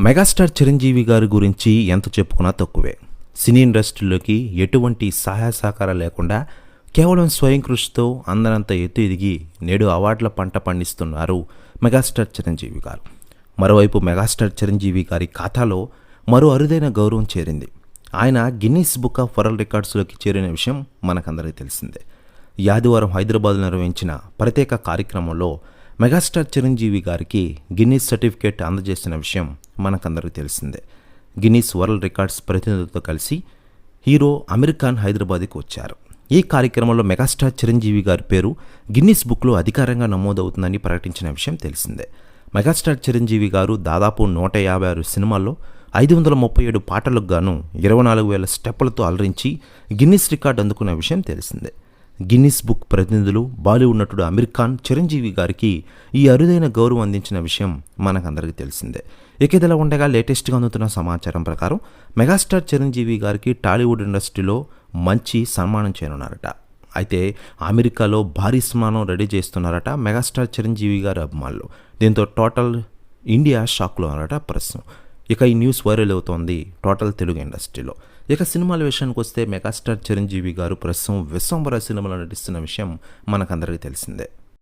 Megastar Chiranjeevi గారి గురించి ఎంత చెప్పుకున్నా తక్కువే. సినీ ఇండస్ట్రీలోకి ఎటువంటి సహాయ సహకారం లేకుండా కేవలం స్వయం కృషితో అందరంత ఎత్తు ఎదిగి నేడు అవార్డుల పంట పండిస్తున్నారు మెగాస్టార్ చిరంజీవి గారు. మరోవైపు మెగాస్టార్ చిరంజీవి గారి ఖాతాలో మరో అరుదైన గౌరవం చేరింది. ఆయన గిన్నీస్ బుక్ ఆఫ్ వరల్డ్ రికార్డ్స్లోకి చేరిన విషయం మనకందరికీ తెలిసిందే. ఆదివారం హైదరాబాద్లో నిర్వహించిన ప్రత్యేక కార్యక్రమంలో మెగాస్టార్ చిరంజీవి గారికి గిన్నీస్ సర్టిఫికేట్ అందజేసిన విషయం మనకందరికీ తెలిసిందే. గిన్నీస్ వరల్డ్ రికార్డ్స్ ప్రతినిధులతో కలిసి హీరో అమీర్ ఖాన్ హైదరాబాద్కి వచ్చారు. ఈ కార్యక్రమంలో మెగాస్టార్ చిరంజీవి గారి పేరు గిన్నీస్ బుక్లో అధికారంగా నమోదవుతుందని ప్రకటించిన విషయం తెలిసిందే. మెగాస్టార్ చిరంజీవి గారు దాదాపు నూట యాభై ఆరు సినిమాల్లో ఐదు వందల ముప్పై ఏడు పాటలకు గాను ఇరవై నాలుగు వేల స్టెప్పులతో అలరించి గిన్నీస్ రికార్డు అందుకున్న విషయం తెలిసిందే. గిన్నిస్ బుక్ ప్రతినిధులు బాలీవుడ్ నటుడు అమీర్ ఖాన్ చిరంజీవి గారికి ఈ అరుదైన గౌరవం అందించిన విషయం మనకందరికీ తెలిసిందే. ఇకదలా ఉండగా లేటెస్ట్గా అందుతున్న సమాచారం ప్రకారం మెగాస్టార్ చిరంజీవి గారికి టాలీవుడ్ ఇండస్ట్రీలో మంచి సన్మానం చేయనున్నారట. అయితే అమెరికాలో భారీ సన్మానం రెడీ చేస్తున్నారట మెగాస్టార్ చిరంజీవి గారి అభిమానులు. దీంతో టోటల్ ఇండియా షాక్లో ఉన్నారట ప్రస్తుతం. ఇక ఈ న్యూస్ వైరల్ అవుతోంది టోటల్ తెలుగు ఇండస్ట్రీలో. ఇక సినిమాల విషయానికి వస్తే మెగాస్టార్ చిరంజీవి గారు ప్రస్తుతం విశ్వంబర సినిమాలో నటిస్తున్న విషయం మనకందరికీ తెలిసిందే.